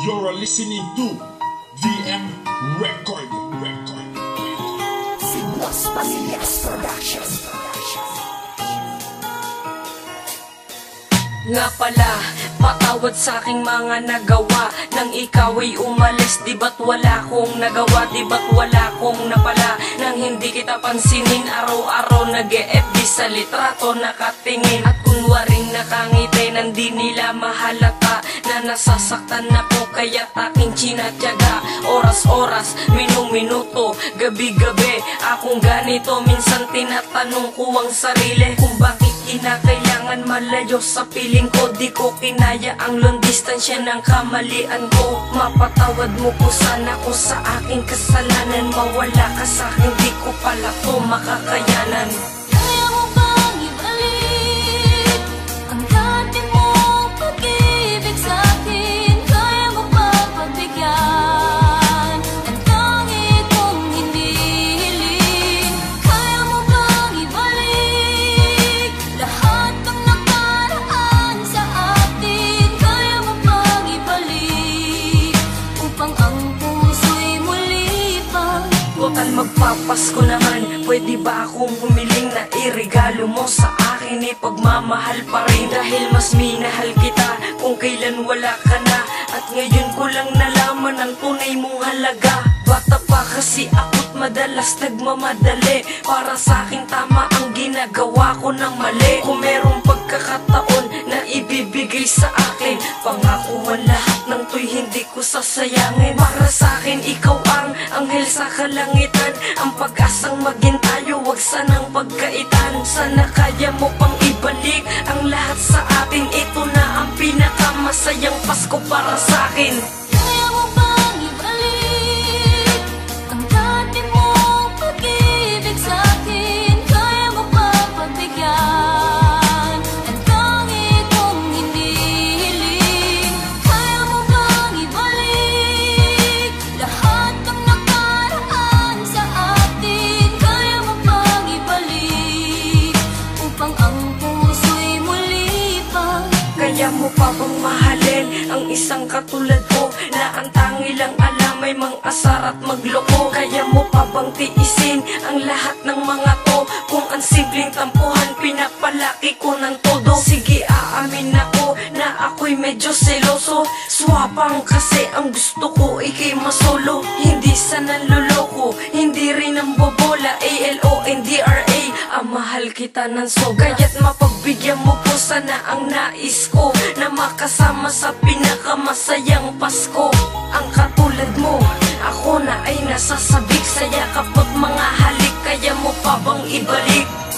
You're listening to VM Record. Record. Los Pasillas Production. Nga pala, patawad sa aking mga nagawa Nang ikaw ay umalis, di ba't wala kong nagawa Di ba't wala kong napala Nang hindi kita pansinin Araw-araw nag-e-FB sa litrato Nakatingin at kunwaring nakangiti Nang di nila mahalata Na nasasaktan ako Kaya't aking chinatyaga. Oras-oras, minung-minuto Gabi-gabi, akong ganito Minsan tinatanong ko ang sarili Kung bakit kinakailangan malayo sa piling ko. Di ko kinaya ang long distansya ng kamalian ko. Mapatawad mo po sana ko sa aking kasalanan Mawala ka sa akin, di ko pala to makakayanan Total magpapasko naman Pwede ba akong humiling na irigalo mo sa akin? Ipagmamahal pa rin. Dahil mas minahal kita Kung kailan wala ka na. At ngayon ko lang nalaman ang tunay mong halaga. Bata pa kasi ako't madalas nagmamadali. Para sa akin tama ang ginagawa ko ng mali. Kung merong pagkakataon na ibibigay sa akin Pangako man lahat ng to'y hindi ko sasayangin. Para sa ikaw ang anghel sa kalangitan. Ang pag-asang maging tayo wag sanang pagkaitan. Sana kaya mo pang ibalik ang lahat sa atin. Ito na ang pinakamasayang Pasko para sa akin Kaya mo pa bang mahalin ang isang katulad ko Na ang tangi lang alam ay mang asar at magloko. Kaya mo pa bang tiisin ang lahat ng mga to? Kung ang simpleng tampuhan pinapalaki ko ng todo. Sige aamin ako na ako'y medyo seloso. Swapang kasi ang gusto ko ikay masolo. Hindi sa nanloloko, hindi rin ang bobola A-L-O-N-D-R-A Ang mahal kita ng sobra Kaya't mapagbigyan mo po sana ang nais ko Na makasama sa pinakamasayang Pasko. Ang katulad mo Ako na ay nasasabik sa yakap at mga halik Kaya mo pa bang ibalik